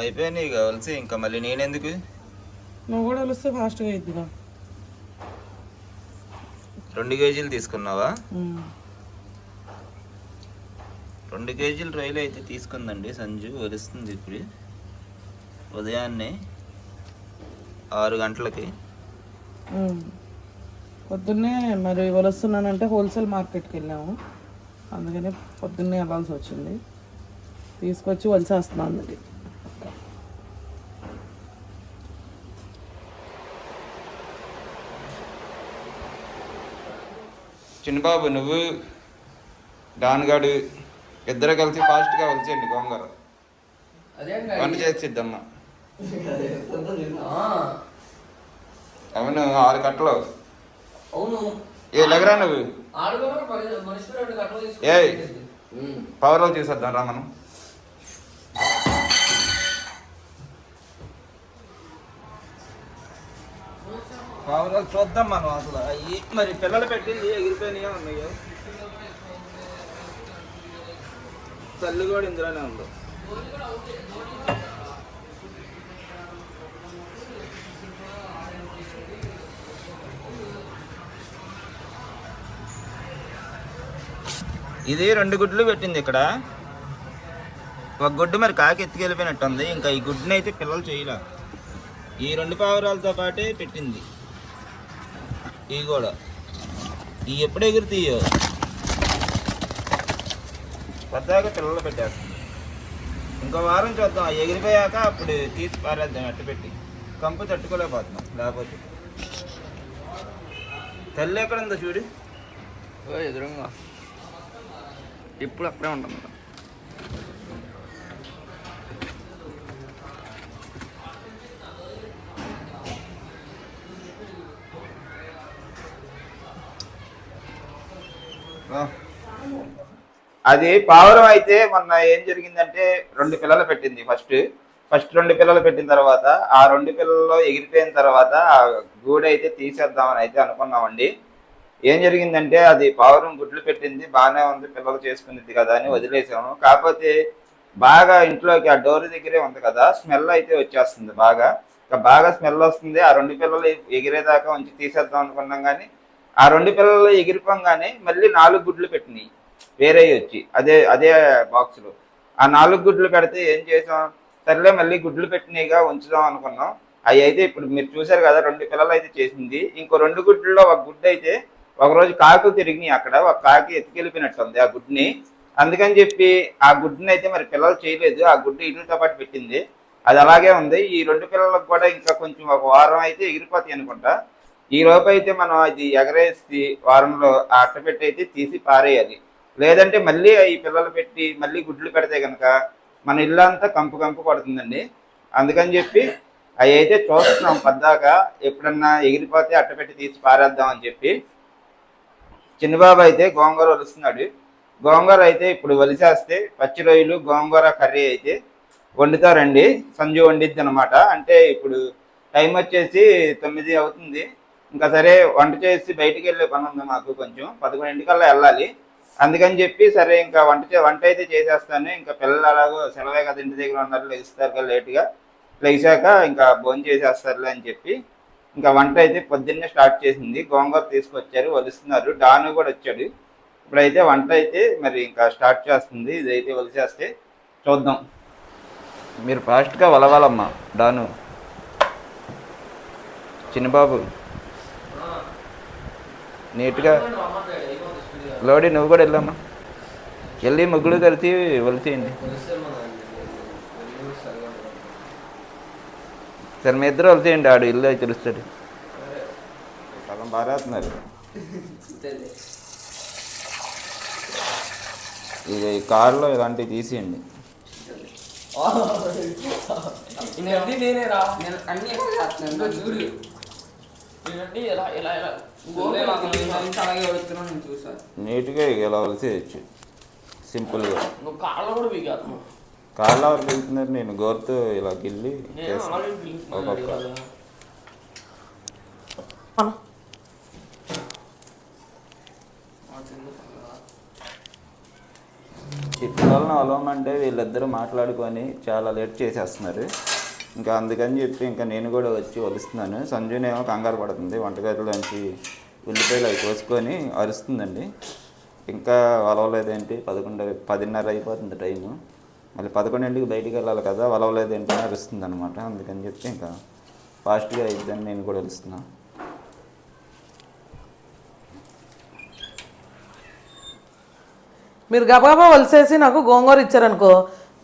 అయిపోయినాయి కావాల్సి ఇంకా మళ్ళీ నేనెందుకు? నువ్వు కూడా వస్తే ఫాస్ట్గా అవుతుందిగా రెండు కేజీలు తీసుకున్నావా? రెండు కేజీలు రైలు అయితే తీసుకుందండి సంజు వలుస్తుంది ఇప్పుడు. ఉదయాన్నే ఆరు గంటలకి. పొద్దున్నే మరి వలుస్తున్నానంటే హోల్సేల్ మార్కెట్కి వెళ్ళాము. అందుకని పొద్దున్నే వెళ్ళాల్సి వచ్చింది. తీసుకొచ్చి వలిసేస్తున్నాను. అందుకే చిన్నబాబు నువ్వు డాన్గాడు ఇద్దరు కలిసి ఫాస్ట్గా వచ్చేయండి గోంగూర. వంట చేసిద్దమ్మా. అవును ఆరు గంటలు అవును. ఏ లగరా నువ్వు. తీసుకుంటే పవర్లో తీసేద్దాం రా మనం. పవర్లు చూద్దాం మనం అసలు. అయ్యి మరి పిల్లలు పెట్టింది ఎగిరిపోయినాయో ఉన్నాయో? తల్లి కూడా ఇందులోనే ఉంది? ఇది రెండు గుడ్లు పెట్టింది ఇక్కడ. ఒక గుడ్డు మరి కాకి ఎత్తుకెళ్ళిపోయినట్టు ఉంది ఇంకా ఈ గుడ్డుని అయితే పిల్లలు చేయలే. ఈ రెండు పావురాలతో పాటే పెట్టింది. ఇవి కూడా ఇవి ఎప్పుడు ఎగురుతాయో పెద్దగా పిల్లలు పెట్టేస్తుంది ఇంకో వారం చూద్దాం. ఎగిరిపోయాక అప్పుడు తీసి పారేద్దాం అట్టు పెట్టి. కంపు తట్టుకోలేకపోతున్నాం లేకపోతే. తల్లి ఎక్కడ ఉందో చూడు. ఎదురుగా. ఇప్పుడు అక్కడే ఉంటుంది అది పావురం అయితే మొన్న ఏం జరిగిందంటే రెండు పిల్లలు పెట్టింది ఫస్ట్. ఫస్ట్ రెండు పిల్లలు పెట్టిన తర్వాత ఆ రెండు పిల్లల్లో ఎగిరిపోయిన తర్వాత ఆ గూడు అయితే తీసేద్దామని అయితే అనుకున్నామండి. ఏం జరిగిందంటే అది పావురం గుడ్లు పెట్టింది బాగానే ఉంది పిల్లలు చేసుకునేది కదా అని వదిలేసాము. కాకపోతే బాగా ఇంట్లోకి ఆ డోర్ దగ్గరే ఉంది కదా స్మెల్ అయితే వచ్చేస్తుంది బాగా. బాగా స్మెల్ వస్తుంది ఆ రెండు పిల్లలు ఎగిరేదాకా ఉంచి తీసేద్దాం అనుకున్నాం కానీ ఆ రెండు పిల్లలు ఎగిరిపోగానే మళ్ళీ నాలుగు గుడ్లు పెట్టినాయి. వేరే వచ్చి అదే అదే బాక్స్లో ఆ నాలుగు గుడ్లు పెడితే ఏం చేసాం? సర్లే మళ్ళీ గుడ్లు పెట్టినాయిగా ఉంచుదాం అనుకున్నాం. అవి అయితే ఇప్పుడు మీరు చూసారు కదా రెండు పిల్లలు అయితే చేసింది. ఇంకో రెండు గుడ్లలో ఒక గుడ్డు అయితే ఒకరోజు కాకులు తిరిగినాయి అక్కడ. ఒక కాకి ఎత్తుకెళ్ళిపోయినట్టుంది ఆ గుడ్ని అందుకని చెప్పి ఆ గుడ్డుని అయితే మరి పిల్లలు చేయలేదు. ఆ గుడ్డు ఇళ్ళతో పాటు పెట్టింది. అది అలాగే ఉంది. ఈ రెండు పిల్లలకు కూడా ఇంకా కొంచెం ఒక వారం అయితే ఎగిరిపోతాయి అనుకుంటా. ఈ లోపు అయితే మనం అది ఎగరేసి వారంలో ఆ అట్టపెట్టి అయితే తీసి పారేయాలి. లేదంటే మళ్ళీ ఈ పిల్లలు పెట్టి మళ్ళీ గుడ్లు పెడితే కనుక మన ఇల్లు అంతా కంపు కంపు పడుతుందండి. అందుకని చెప్పి అవి అయితే చూస్తున్నాం పద్దాక ఎప్పుడన్నా ఎగిరిపోతే అట్టపెట్టి తీసి పారేద్దాం అని చెప్పి. చిన్నబాబు అయితే గోంగూర వలుస్తున్నాడు. గోంగూర అయితే ఇప్పుడు వలిసేస్తే పచ్చి రొయ్యలు గోంగూర కర్రీ అయితే వండుతారండి. సంజు వండిద్ది అనమాట అంటే ఇప్పుడు టైం వచ్చేసి తొమ్మిది అవుతుంది. ఇంకా సరే వంట చేసి బయటికి వెళ్ళే పని ఉంది మాకు కొంచెం. పదకొండింటికల్లా వెళ్ళాలి. అందుకని చెప్పి సరే ఇంకా వంట చే- వంట అయితే చేసేస్తాను. ఇంకా పిల్లలు అలాగో సెలవే కదా ఇంటి దగ్గర ఉన్నారు. లెగిస్తారు కదా లేట్గా. లేచాక ఇంకా భోజనం చేసేస్తారులే అని చెప్పి ఇంకా వంట అయితే పొద్దున్నే స్టార్ట్ చేసింది. గోంగూర తీసుకొచ్చారు. వలుస్తున్నారు. డాను కూడా వచ్చాడు. ఇప్పుడైతే వంట అయితే మరి ఇంకా స్టార్ట్ చేస్తుంది. ఇదైతే వలిసేస్తే చూద్దాం. మీరు ఫాస్ట్గా వలవాలమ్మా డాను. చిన్నబాబు. నీట్గా. లోడి నువ్వు కూడా వెళ్ళమ్మా వెళ్ళి ముగ్గురు కలిసి వలిసేయండి సరే మీ ఇద్దరు వలిసేయండి ఆడు ఇల్లు అయితే తెలుస్తాడు. సగం బారేస్తున్నారు ఈ కారులో ఇలాంటివి తీసేయండి. నేనే రా. నేను అన్ని ఎలా ఎలా ఎలా నీట్గా ఇక ఇలా వలిసేయచ్చు సింపుల్గా. నువ్వు కాళ్ళు కూడా కాళ్ళ వరకు వెళ్తున్నారు నేను గోరుతో ఇలా గిల్లి ఒక్కొక్క. కదా అన్న మాకు ఎందుకు అలా? చిట్లా వాళ్ళని అలవమంటే వీళ్ళిద్దరూ మాట్లాడుకొని చాలా లేట్ చేసేస్తున్నారు. ఇంకా అందుకని చెప్పి ఇంకా నేను కూడా వచ్చి వలుస్తున్నాను సంజునేమో ఏమో కంగారు పడుతుంది. వంటగదిలోంచి ఉల్లిపాయలు అవి కోసుకొని అరుస్తుందండి. ఇంకా వలవలేదేంటి పదకొండు పదిన్నర అయిపోతుంది టైము. మళ్ళీ పదకొండింటికి బయటికి వెళ్ళాలి కదా వలవలేదేంటి అని అరుస్తుంది అనమాట అందుకని చెప్పి ఇంకా ఫాస్ట్గా అయిద్దని నేను కూడా వెలుస్తున్నాను మీరు గబగబా వలిసేసి నాకు గోంగూర ఇచ్చారనుకో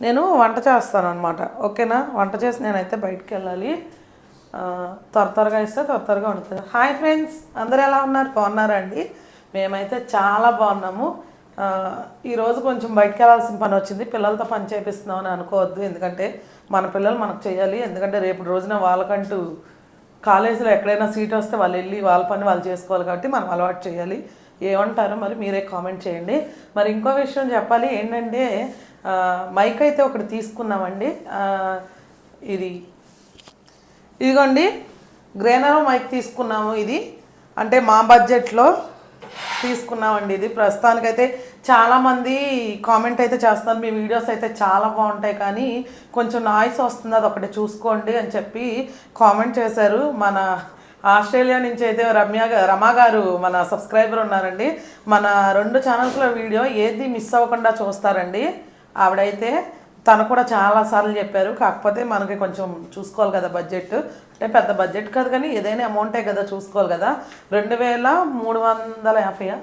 నేను వంట చేస్తాను అనమాట ఓకేనా? వంట చేసి నేనైతే బయటికి వెళ్ళాలి త్వర త్వరగా ఇస్తే త్వర త్వరగా ఉంటుంది హాయ్ ఫ్రెండ్స్! అందరూ ఎలా ఉన్నారు? బాగున్నారా అండి? మేమైతే చాలా బాగున్నాము. ఈరోజు కొంచెం బయటికి వెళ్ళాల్సిన పని వచ్చింది. పిల్లలతో పని చేపిస్తున్నాం అని అనుకోవద్దు. ఎందుకంటే మన పిల్లలు మనకు చేయాలి. ఎందుకంటే రేపు రోజున వాళ్ళకంటూ కాలేజీలో ఎక్కడైనా సీట్ వస్తే వాళ్ళు వెళ్ళి వాళ్ళ పని వాళ్ళు చేసుకోవాలి కాబట్టి మనం అలవాటు చేయాలి. ఏమంటారో మరి మీరే కామెంట్ చేయండి. మరి ఇంకో విషయం చెప్పాలి. ఏంటంటే మైక్ అయితే ఒకటి తీసుకున్నామండి ఇది. ఇదిగోండి గ్రేనర్ మైక్ తీసుకున్నాము ఇది. అంటే మా బడ్జెట్లో తీసుకున్నామండి ఇది. ప్రస్తుతానికైతే చాలామంది కామెంట్ అయితే చేస్తున్నారు. మీ వీడియోస్ అయితే చాలా బాగుంటాయి కానీ కొంచెం నాయిస్ వస్తుంది అది ఒకటి చూసుకోండి అని చెప్పి కామెంట్ చేశారు. మన ఆస్ట్రేలియా నుంచి అయితే రమ్య రమా గారు మన సబ్స్క్రైబర్ ఉన్నారండి. మన రెండు ఛానల్స్లో వీడియో ఏది మిస్ అవ్వకుండా చూస్తారండి. ఆవిడైతే తను కూడా చాలా సార్లు చెప్పారు. కాకపోతే మనకి కొంచెం చూసుకోవాలి కదా బడ్జెట్. అంటే పెద్ద బడ్జెట్ కాదు కానీ ఏదైనా అమౌంటే కదా చూసుకోవాలి కదా. రెండు వేల మూడు వందల యాభైయా?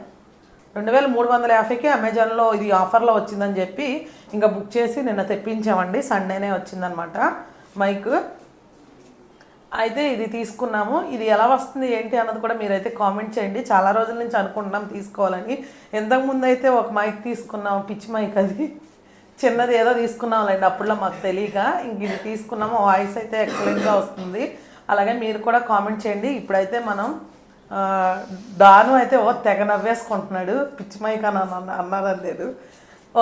రెండు వేల మూడు వందల యాభైకి అమెజాన్లో ఇది ఆఫర్లో వచ్చిందని చెప్పి ఇంకా బుక్ చేసి నిన్న తెప్పించామండి. సండేనే వచ్చిందనమాట. మైక్ అయితే ఇది తీసుకున్నాము. ఇది ఎలా వస్తుంది ఏంటి అన్నది కూడా మీరైతే కామెంట్ చేయండి. చాలా రోజుల నుంచి అనుకుంటున్నాం తీసుకోవాలని. ఇంతకు ముందు అయితే ఒక మైక్ తీసుకున్నాము పిచ్చి మైక్ అది. చిన్నది ఏదో తీసుకున్నాంలేండి అప్పుడులో మాకు తెలియక ఇంక ఇది తీసుకున్నాము వాయిస్ అయితే ఎక్సలెంట్గా వస్తుంది. అలాగే మీరు కూడా కామెంట్ చేయండి. ఇప్పుడైతే మనం దాను డాను అయితే ఓ తెగ నవ్వేసుకుంటున్నాడు. పిచ్చిమైక అని అన్నారని లేదు.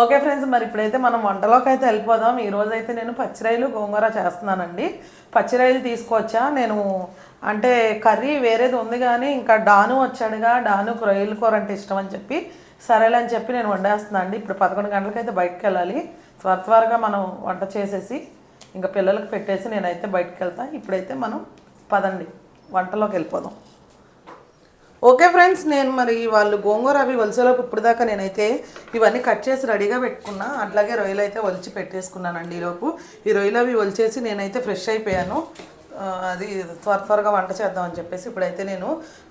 ఓకే ఫ్రెండ్స్ మరి ఇప్పుడైతే మనం వంటలోకి అయితే వెళ్ళిపోదాం. ఈరోజు అయితే నేను పచ్చిరాయలు గోంగూర చేస్తున్నానండి. పచ్చిరాయలు తీసుకొచ్చా నేను అంటే కర్రీ వేరేది ఉంది కానీ ఇంకా డాను వచ్చాడుగా. డాను రొయ్యల కూర అంటే ఇష్టం అని చెప్పి సరేలే అని చెప్పి నేను వండేస్తున్నాను అండి. ఇప్పుడు పదకొండు గంటలకైతే బయటకు వెళ్ళాలి త్వర త్వరగా మనం వంట చేసేసి ఇంకా పిల్లలకు పెట్టేసి నేనైతే బయటకు వెళ్తా ఇప్పుడైతే మనం పదండి. వంటలోకి వెళ్ళిపోదాం. ఓకే ఫ్రెండ్స్ నేను మరి వాళ్ళు గోంగూర అవి వలసలోకి ఇప్పుడు దాకా నేనైతే ఇవన్నీ కట్ చేసి రెడీగా పెట్టుకున్నా. అట్లాగే రొయ్యలు అయితే ఒలిచి పెట్టేసుకున్నానండి ఈలోపు. ఈ రొయ్యలు అవి ఒలిచేసి నేనైతే ఫ్రెష్ అయిపోయాను. అది త్వర త్వరగా వంట చేద్దామని చెప్పేసి ఇప్పుడైతే నేను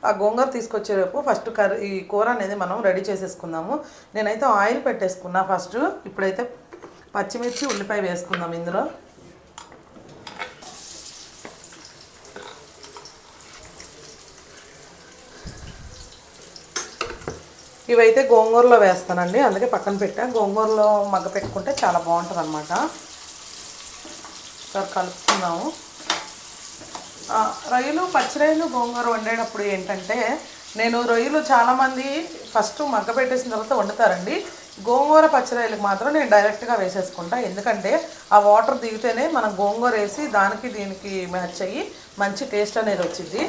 ఆ గోంగూర తీసుకొచ్చేరేపు ఫస్ట్ కర్రీ ఈ కూర అనేది మనం రెడీ చేసేసుకుందాము. నేనైతే ఆయిల్ పెట్టేసుకున్నా ఫస్ట్. ఇప్పుడైతే పచ్చిమిర్చి ఉల్లిపాయ వేసుకుందాం ఇందులో. ఇవైతే గోంగూరలో వేస్తానండి. అందుకే పక్కన పెట్టా. గోంగూరలో మగ్గ పెట్టుకుంటే చాలా బాగుంటుంది అనమాట సార్ కలుపుకుందాము. రొయ్యలు పచ్చిరొయ్యలు గోంగూర వండేటప్పుడు ఏంటంటే నేను రొయ్యలు చాలామంది ఫస్ట్ మగ్గ పెట్టేసిన తర్వాత వండుతారండి. గోంగూర పచ్చిరాయలకు మాత్రం నేను డైరెక్ట్గా వేసేసుకుంటా. ఎందుకంటే ఆ వాటర్ దిగితేనే మనం గోంగూర వేసి దానికి దీనికి మ్యాచ్ అయ్యి మంచి టేస్ట్ అనేది వచ్చింది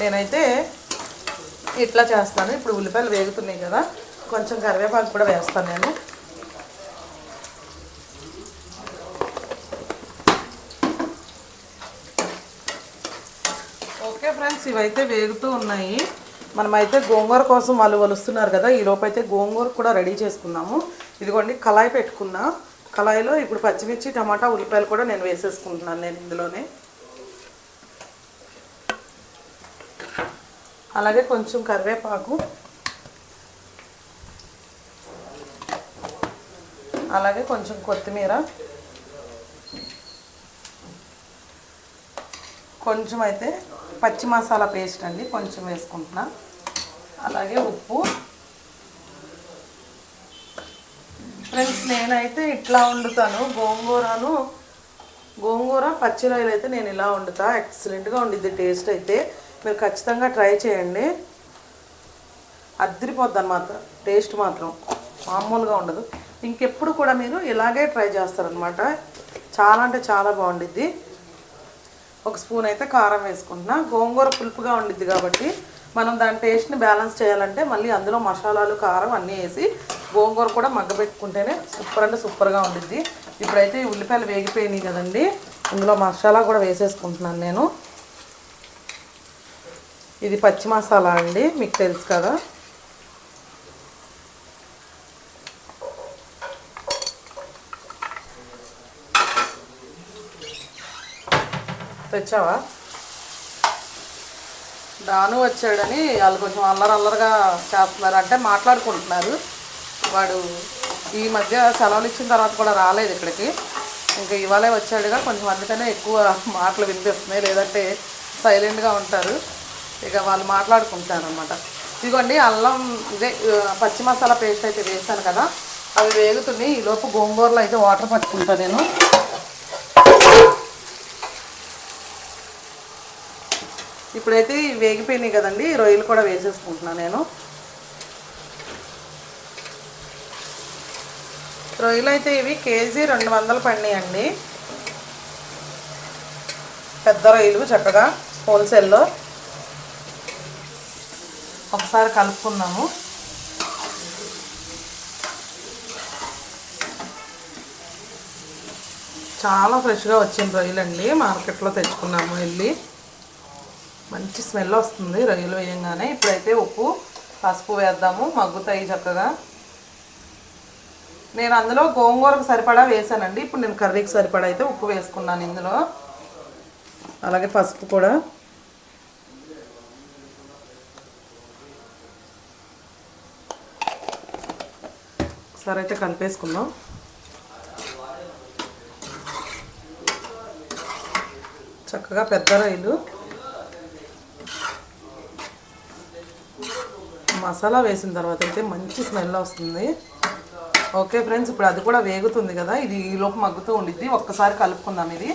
నేనైతే ఇట్లా చేస్తాను. ఇప్పుడు ఉల్లిపాయలు వేగుతున్నాయి కదా కొంచెం కరివేపాకు కూడా వేస్తాను నేను ఓకే ఫ్రెండ్స్ ఇవైతే వేగుతూ ఉన్నాయి. మనమైతే గోంగూర కోసం వాళ్ళు వలుస్తున్నారు కదా ఈ లోపు అయితే గోంగూర కూడా రెడీ చేసుకున్నాము ఇదిగోండి కళాయి పెట్టుకున్నా. కళాయిలో ఇప్పుడు పచ్చిమిర్చి టమాటా ఉల్లిపాయలు కూడా నేను వేసేసుకుంటున్నాను నేను ఇందులోనే. అలాగే కొంచెం కరివేపాకు. అలాగే కొంచెం కొత్తిమీర. కొంచెం అయితే పచ్చి మసాలా పేస్ట్ అండి కొంచెం వేసుకుంటున్నా. అలాగే ఉప్పు. ఫ్రెండ్స్ నేనైతే ఇట్లా వండుతాను. గోంగూరను గోంగూర పచ్చి రొయ్యలు అయితే నేను ఇలా వండుతా. ఎక్సలెంట్గా ఉండిద్ది టేస్ట్ అయితే. మీరు ఖచ్చితంగా ట్రై చేయండి. అద్దరిపోద్ది అనమాట టేస్ట్ మాత్రం మామూలుగా ఉండదు. ఇంకెప్పుడు కూడా మీరు ఇలాగే ట్రై చేస్తారనమాట చాలా అంటే చాలా బాగుండిద్ది. ఒక స్పూన్ అయితే కారం వేసుకుంటున్నా. గోంగూర పులుపుగా ఉండిద్ది కాబట్టి మనం దాని టేస్ట్ని బ్యాలెన్స్ చేయాలంటే మళ్ళీ అందులో మసాలాలు కారం అన్నీ వేసి గోంగూర కూడా మగ్గబెట్టుకుంటేనే సూపర్ అంటే సూపర్గా ఉండిద్ది. ఇప్పుడైతే ఈ ఉల్లిపాయలు వేగిపోయినాయి కదండి. ఇందులో మసాలా కూడా వేసేసుకుంటున్నాను నేను. ఇది పచ్చి మసాలా అండి మీకు తెలుసు కదా. తెచ్చావా? డాను వచ్చాడని వాళ్ళు కొంచెం అల్లరి అల్లరిగా చేస్తున్నారు. అంటే మాట్లాడుకుంటున్నారు. వాడు ఈ మధ్య సెలవులు ఇచ్చిన తర్వాత కూడా రాలేదు ఇక్కడికి. ఇంకా ఇవాళే వచ్చాడుగా. కొంచెం అందుకనే ఎక్కువ మాటలు వినిపిస్తున్నాయి. లేదంటే సైలెంట్గా ఉంటారు. ఇక వాళ్ళు మాట్లాడుకుంటారు అనమాట ఇదిగోండి అల్లం ఇదే పచ్చి మసాలా పేస్ట్ అయితే వేసాను కదా. అవి వేగుతున్నాయి. ఈలోపు గోంగూరలో అయితే వాటర్ పట్టుకుంటాను నేను. ఇప్పుడైతే వేగిపోయినాయి కదండి రొయ్యలు కూడా వేసేసుకుంటున్నాను నేను. రొయ్యలు అయితే ఇవి కేజీ రెండు వందలు పడినాయండి. పెద్ద రొయ్యలు చక్కగా హోల్సేల్లో. ఒకసారి కలుపుకున్నాము చాలా ఫ్రెష్గా వచ్చిన రొయ్యలండి. మార్కెట్లో తెచ్చుకున్నాము వెళ్ళి. మంచి స్మెల్ వస్తుంది రొయ్యలు వేయంగానే. ఇప్పుడైతే ఉప్పు పసుపు వేద్దాము మగ్గుతాయి చక్కగా. నేను అందులో గోంగూరకు సరిపడా వేసానండి. ఇప్పుడు నేను కర్రీకి సరిపడా అయితే ఉప్పు వేసుకున్నాను ఇందులో. అలాగే పసుపు కూడా. సరే అయితే కలిపేసుకుందాం. చక్కగా పెద్ద రైలు మసాలా వేసిన తర్వాత అయితే మంచి స్మెల్ వస్తుంది. ఓకే ఫ్రెండ్స్ ఇప్పుడు అది కూడా వేగుతుంది కదా ఇది ఈ మగ్గుతూ ఉండిద్ది. ఒక్కసారి కలుపుకుందాం ఇది.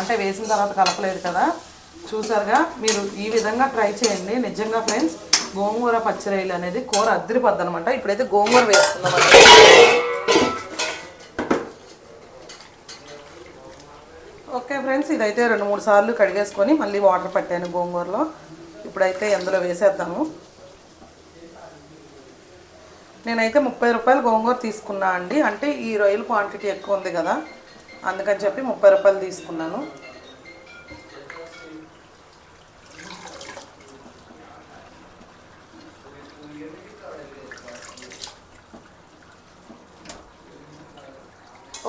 అంటే వేసిన తర్వాత కలపలేదు కదా. చూసారుగా మీరు ఈ విధంగా ట్రై చేయండి. నిజంగా ఫ్రెండ్స్ గోంగూర పచ్చిరొయ్యలు అనేది కూర అద్దరిపోద్ది అనమాట ఇప్పుడైతే గోంగూర వేసుకుందాం ఓకే ఫ్రెండ్స్ ఇదైతే రెండు మూడు సార్లు కడిగేసుకొని మళ్ళీ వాటర్ పట్టాను గోంగూరలో. ఇప్పుడైతే అందులో వేసేద్దాము. నేనైతే ముప్పై రూపాయలు గోంగూర తీసుకున్నా అండి. అంటే ఈ రొయ్యల క్వాంటిటీ ఎక్కువ ఉంది కదా అందుకని చెప్పి ముప్పై రూపాయలు తీసుకున్నాను.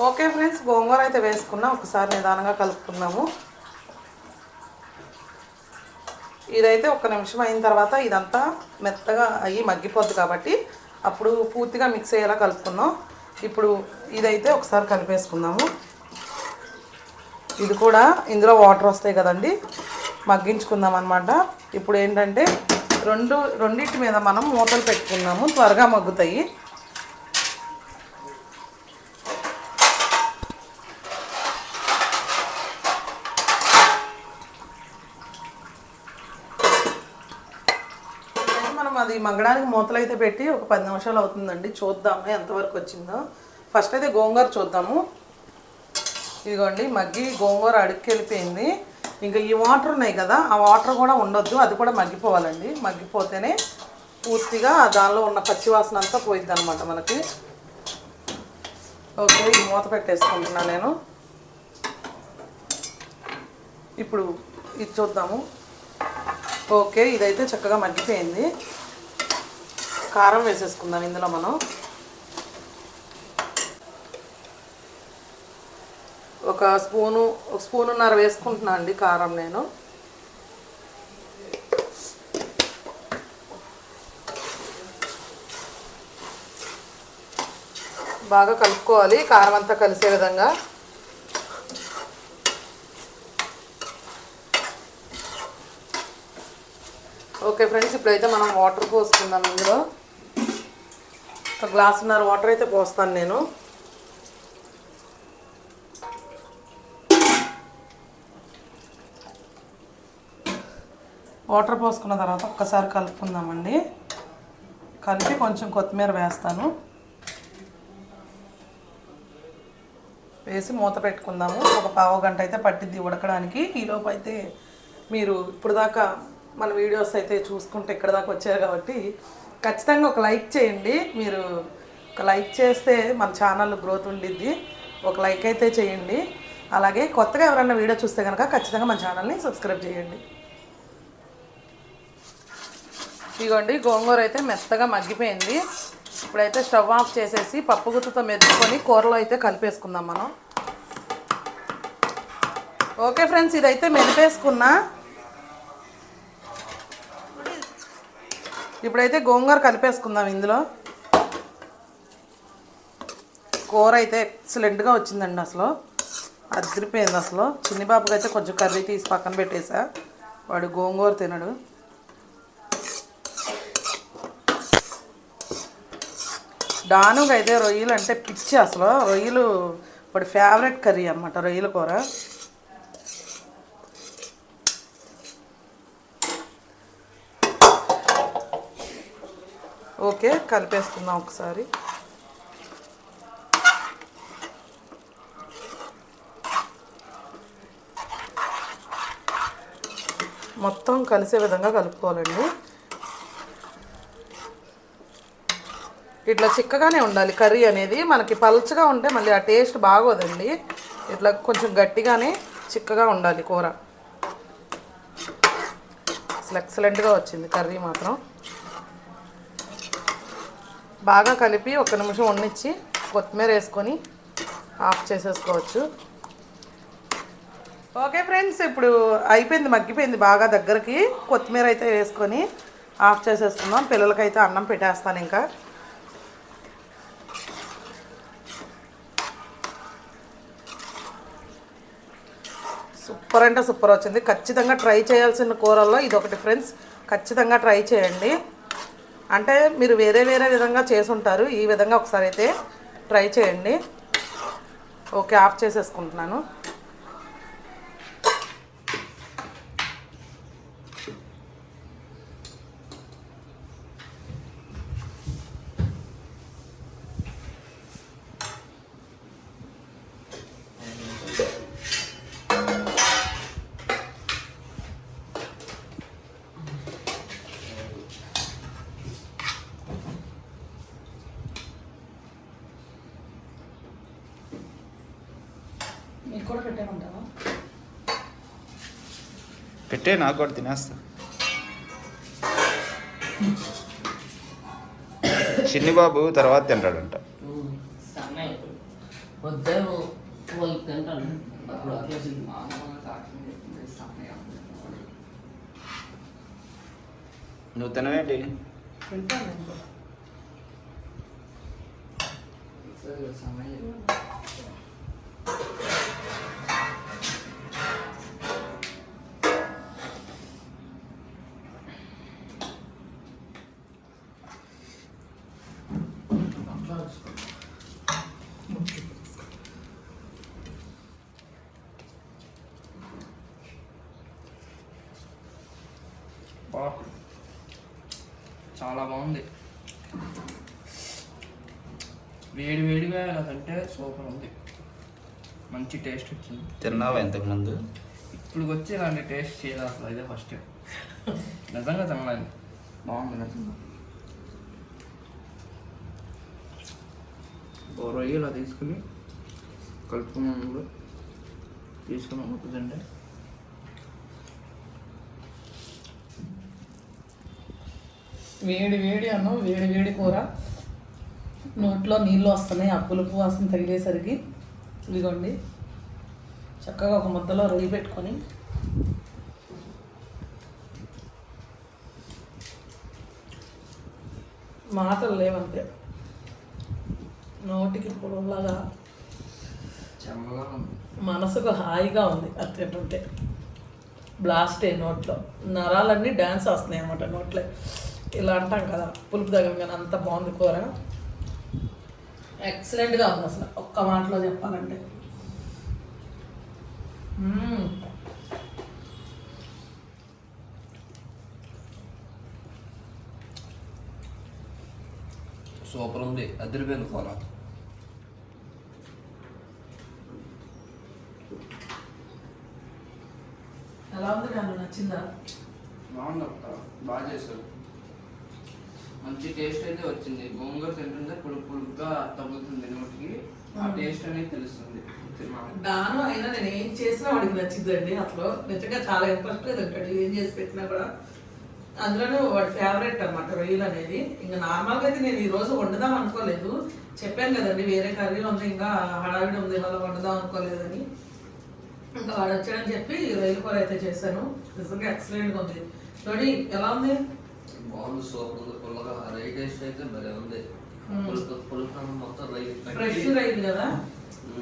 ఓకే ఫ్రెండ్స్ గోంగూర అయితే వేసుకున్నా. ఒకసారి నిదానంగా కలుపుకున్నాము ఇదైతే ఒక నిమిషం అయిన తర్వాత ఇదంతా మెత్తగా అయ్యి మగ్గిపోద్ది కాబట్టి అప్పుడు పూర్తిగా మిక్స్ అయ్యేలా కలుపుకుందాం. ఇప్పుడు ఇదైతే ఒకసారి కలిపేసుకుందాము. ఇది కూడా ఇందులో వాటర్ వస్తాయి కదండి. మగ్గించుకుందాం అనమాట ఇప్పుడు ఏంటంటే రెండు రెండింటి మీద మనం మూతలు పెట్టుకున్నాము త్వరగా మగ్గుతాయి మనం అది మగ్గడానికి మూతలు అయితే పెట్టి ఒక పది నిమిషాలు అవుతుందండి. చూద్దాము ఎంతవరకు వచ్చిందో. ఫస్ట్ అయితే గోంగూర చూద్దాము. ఇదిగోండి మగ్గి గోంగూర అడుక్కెళ్ళిపోయింది. ఇంకా ఈ వాటర్ ఉన్నాయి కదా ఆ వాటర్ కూడా ఉండొద్దు అది కూడా మగ్గిపోవాలండి. మగ్గిపోతేనే పూర్తిగా దానిలో ఉన్న పచ్చివాసన అంతా పోయిద్ది అనమాట మనకి. ఓకే ఈ మూత పెట్టేసుకుంటున్నా నేను. ఇప్పుడు ఇది చూద్దాము. ఓకే ఇదైతే చక్కగా మగ్గిపోయింది. కారం వేసేసుకుందాం ఇందులో మనం. ఒక స్పూను ఒక స్పూనున్నర వేసుకుంటున్నా అండి కారం నేను. బాగా కలుపుకోవాలి కారం అంతా కలిసే విధంగా. ఓకే ఫ్రెండ్స్ ఇప్పుడైతే మనం వాటర్ పోసుకుందాం ఇందులో. ఒక గ్లాసున్నర వాటర్ అయితే పోస్తాను నేను. వాటర్ పోసుకున్న తర్వాత ఒక్కసారి కలుపుకుందామండి. కలిపి కొంచెం కొత్తిమీర వేస్తాను. వేసి మూత పెట్టుకుందాము. ఒక పావు గంట అయితే పట్టిద్ది ఉడకడానికి. ఈలోపు అయితే మీరు ఇప్పుడు దాకా మన వీడియోస్ అయితే చూసుకుంటే ఇక్కడ దాకా వచ్చారు కాబట్టి ఖచ్చితంగా ఒక లైక్ చేయండి. మీరు ఒక లైక్ చేస్తే మన ఛానల్ గ్రోత్ ఉండిద్ది. ఒక లైక్ అయితే చేయండి. అలాగే కొత్తగా ఎవరైనా వీడియో చూస్తే కనుక ఖచ్చితంగా మన ఛానల్ని సబ్స్క్రైబ్ చేయండి. ఇదిగోండి గోంగూర అయితే మెత్తగా మగ్గిపోయింది. ఇప్పుడైతే స్టవ్ ఆఫ్ చేసేసి పప్పు గుత్తుతో మెదుపుకొని కూరలో అయితే కలిపేసుకుందాం మనం. ఓకే ఫ్రెండ్స్ ఇదైతే మెదిపేసుకున్నా. ఇప్పుడైతే గోంగూర కలిపేసుకుందాం ఇందులో. కూర అయితే ఎక్సలెంట్గా వచ్చిందండి అసలు. అదిరిపోయింది అసలు. చిన్ని బాబుకి అయితే కొంచెం కర్రీ తీసి పక్కన పెట్టేసా. వాడు గోంగూర తినడు. డానుగా అయితే రొయ్యలు అంటే పిచ్చి అసలు. రొయ్యలు వాడి ఫేవరెట్ కర్రీ అనమాట రొయ్యల కూర ఓకే కలిపేసుకుందాం ఒకసారి. మొత్తం కలిసే విధంగా కలుపుకోవాలండి. ఇట్లా చిక్కగానే ఉండాలి కర్రీ అనేది. మనకి పలుచగా ఉంటే మళ్ళీ ఆ టేస్ట్ బాగోదండి. ఇట్లా కొంచెం గట్టిగానే చిక్కగా ఉండాలి కూర. అసలు ఎక్సలెంట్గా వచ్చింది కర్రీ మాత్రం. బాగా కలిపి ఒక నిమిషం వండిచ్చి కొత్తిమీర వేసుకొని ఆఫ్ చేసేసుకోవచ్చు. ఓకే ఫ్రెండ్స్ ఇప్పుడు అయిపోయింది మగ్గిపోయింది బాగా దగ్గరికి. కొత్తిమీర అయితే వేసుకొని ఆఫ్ చేసేసుకుందాం. పిల్లలకైతే అన్నం పెట్టేస్తాను ఇంకా. సూపర్ అంటే సూపర్ వచ్చింది. ఖచ్చితంగా ట్రై చేయాల్సిన కూరల్లో ఇది ఒకటి ఫ్రెండ్స్ ఖచ్చితంగా ట్రై చేయండి. అంటే మీరు వేరే వేరే విధంగా చేసుంటారు. ఈ విధంగా ఒకసారి అయితే ట్రై చేయండి. ఓకే ఆఫ్ చేసేసుకుంటున్నాను. కూడా పెట్టేమంటావా పెట్టే నాకు కూడా తినేస్తా. చిన్ని బాబు తర్వాత తింటాడంట. నువ్వు తినవేంటి? తింటాను మంచి టేస్ట్ వచ్చింది తిన్నావా ఇంతకుముందు? ఇప్పుడు వచ్చి ఇలాంటి టేస్ట్ చేయాలి అసలు ఇదే ఫస్ట్ నిజంగా తినలేదు బాగుంది నిజంగా ఓ రొయ్య ఇలా తీసుకుని కలుపుకున్నాను తీసుకుని అవుతుందంటే వేడి వేడి అన్నం వేడి వేడి కూర. నోట్లో నీళ్ళు వస్తున్నాయి ఆ పులుపు వాసన తగిలేసరికి. ఇదిగోండి. చక్కగా ఒక ముద్దలో రొయ్యి పెట్టుకొని మాటలు లేవంతే నోటికి ఉంది. మనసుకు హాయిగా ఉంది అది తింటుంటే. బ్లాస్ట్ అయ్యి నోట్లో. నరాలన్నీ డ్యాన్స్ వస్తున్నాయి అనమాట నోట్లో. ఇలా అంటాం కదా పులుపు తగలగానే అంత బాగుంది కూర. ఎక్సలెంట్గా ఉంది అసలు. ఒక్క మాటలో చెప్పాలంటే. సూపర్ ఉంది. అదిరిపోయింది కూర. ఎలా ఉంది నాకు నచ్చిందా? బాగుంది అక్క. బాగా చేశారు. మంచి టేస్ట్ అయితే వచ్చింది. గోంగూర తింటుంటే పులుపు పులుపుగా తగులుతుంది నోటికి. ఆ టేస్ట్ అనేది తెలుస్తుంది. దాను అయినా నేను ఏం చేసినా వాడికి నచ్చిందండి అసలు. నిజంగా చాలా ఇంట్రెస్ట్ తింటాడు ఏం చేసి పెట్టినా కూడా. అందులోనూ వాడి ఫేవరెట్ అనమాట రొయ్యలు అనేది. ఇంకా నార్మల్గా అయితే నేను ఈ రోజు వండుదాం అనుకోలేదు. చెప్పాను కదండి వేరే కర్రీలు ఉంది ఇంకా హడావిడి ఉంది ఇవాళ వండుదాం అనుకోలేదని. ఇంకా వాడు వచ్చాడని చెప్పి ఈ రొయ్యల కూర అయితే చేశాను. నిజంగా ఎక్సలెంట్గా ఉంది. చూడండి ఎలా ఉంది? బాగుంది సూపర్ ఉంది. పుల్లగా అయితే భలే ఉంది. పులుపు పులుపు మొత్తం ఫ్రెష్ రొయ్యలు కదా?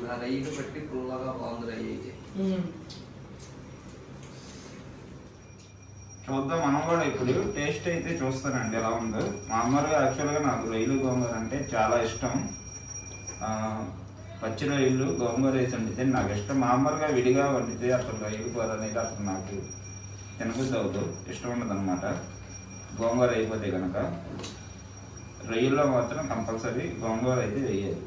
ఆ పెట్టి పుల్లగా బాగుంది రై అయితే ఉమ్. చూద్దాం మనం కూడా ఇప్పుడు టేస్ట్ అయితే చూస్తానండి ఎలా ఉందో. మామూలుగా యాక్చువల్గా నాకు రొయ్యలు గోంగూర అంటే చాలా ఇష్టం. ఆ, పచ్చి రొయ్యలు గోంగూర వేసి వండితే నాకు ఇష్టం. మామూలుగా విడిగా వండితే అసలు రొయ్యలు కూర అనేది అసలు నాకు తినబుద్ధి అవుతూ ఇష్టం ఉండదు అనమాట గోంగూర అయిపోతే కనుక రొయ్యల్లో మాత్రం కంపల్సరీ గోంగూర అయితే వేయాలి.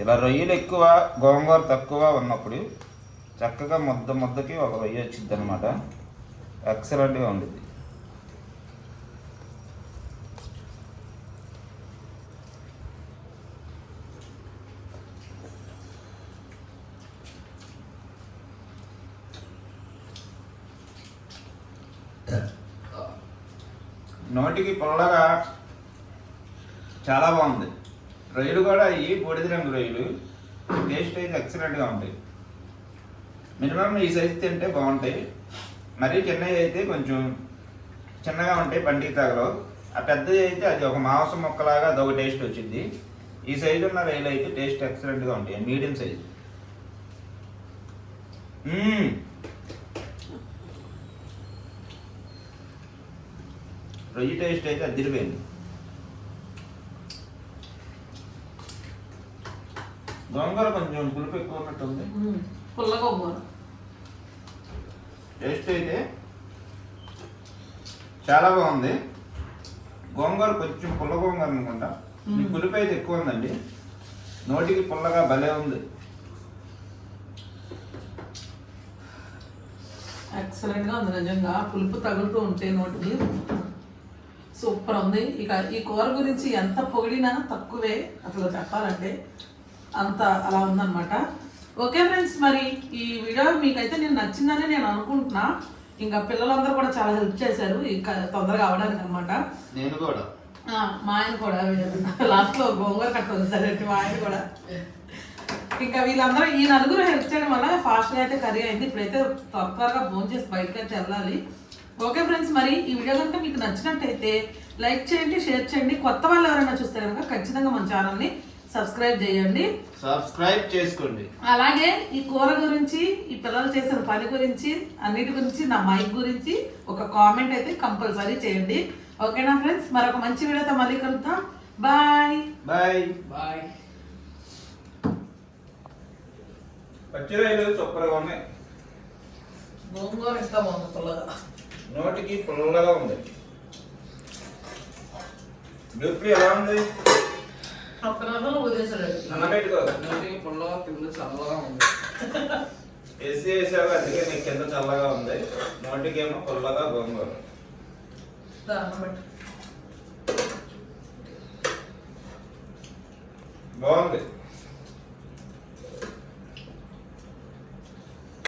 ఇలా రొయ్యలు ఎక్కువ గోంగూర తక్కువ ఉన్నప్పుడు చక్కగా ముద్ద ముద్దకి ఒక రొయ్య వచ్చింది అనమాట ఎక్సలెంట్గా ఉండిద్ది. నోటికి పుల్లగా చాలా బాగుంది. రొయ్యలు కూడా ఈ బూడిద రంగు రొయ్యలు టేస్ట్ అయితే ఎక్సలెంట్గా ఉంటాయి మినిమం ఈ సైజు తింటే బాగుంటాయి. మరీ చిన్నవి అయితే కొంచెం చిన్నగా ఉంటాయి బండికి తగలవు ఆ పెద్దది అయితే అది ఒక మాంసం ముక్కలాగా అదొక టేస్ట్ వచ్చింది. ఈ సైజు ఉన్న రొయ్యలు అయితే టేస్ట్ ఎక్సలెంట్గా ఉంటాయి. Medium size. రొయ్యి టేస్ట్ అయితే అదిరిపోయింది. గోంగూర కొంచెం పులుపు ఎక్కువ ఉన్నట్టుంది కూర టేస్ట్ అయితే చాలా బాగుంది. గోంగూర కొంచెం పుల్ల గోంగూర అనుకుంటా. ఈ పులుపు అయితే ఎక్కువ ఉందండి. నోటికి పుల్లగా భలే ఉంది. ఎక్సలెంట్గా ఉంది నిజంగా. పులుపు తగులుతూ ఉంటే నోటికి సూపర్ ఉంది. ఇక ఈ కూర గురించి ఎంత పొగిడినా తక్కువే అసలు చెప్పాలంటే. అంత అలా ఉందన్నమాట. ఓకే ఫ్రెండ్స్ మరి ఈ వీడియో మీకైతే నేను నచ్చిందని నేను అనుకుంటున్నా. ఇంకా పిల్లలందరూ కూడా చాలా హెల్ప్ చేశారు ఇంకా తొందరగా అవడానికి అనమాట నేను కూడా. మా ఆయన కూడా లాస్ట్లో గోంగూర కట్టుంది సరే మా ఆయన కూడా. ఇంకా వీళ్ళందరూ ఈ నలుగురు హెల్ప్ చేయడం వల్ల ఫాస్ట్గా అయితే కర్రీ అయింది. ఇప్పుడైతే త్వర త్వరగా ఫోన్ చేసి బయటకి అయితే వెళ్ళాలి. ఓకే ఫ్రెండ్స్ మరి ఈ వీడియో కనుక మీకు నచ్చినట్టయితే లైక్ చేయండి షేర్ చేయండి. కొత్త వాళ్ళు ఎవరైనా చూస్తే కనుక ఖచ్చితంగా మన ఛానల్ని సబ్స్క్రైబ్ చేయండి. సబ్స్క్రైబ్ చేసుకోండి. అలాగే ఈ కూర గురించి ఈ పిల్లలు చేసిన పని గురించి అన్నిటి గురించి నా మైక్ గురించి ఒక కామెంట్ అయితే కంపల్సరీ చేయండి. ఓకేనా ఫ్రెండ్స్? మరొక మంచి వీడియోతో మళ్ళీ కలుద్దాం. బాయ్. బాయ్. బాయ్. పచ్చి రొయ్యలు సూపర్గా ఉన్నాయి. గోంగూర ఇంకా బాగుంది పుల్లగా. నోటికి పుల్లగా ఉంది. బ్లూప్రీ ఎలా ఉంది? పెట్టుకో. నోటికి పుల్లగా కింద చల్లగా ఉంది. ఏసీ వేసావు అందుకే నీకు కింద చల్లగా ఉంది. నోటికి ఏమో పుల్లగా గోంగూర. బాగుంది.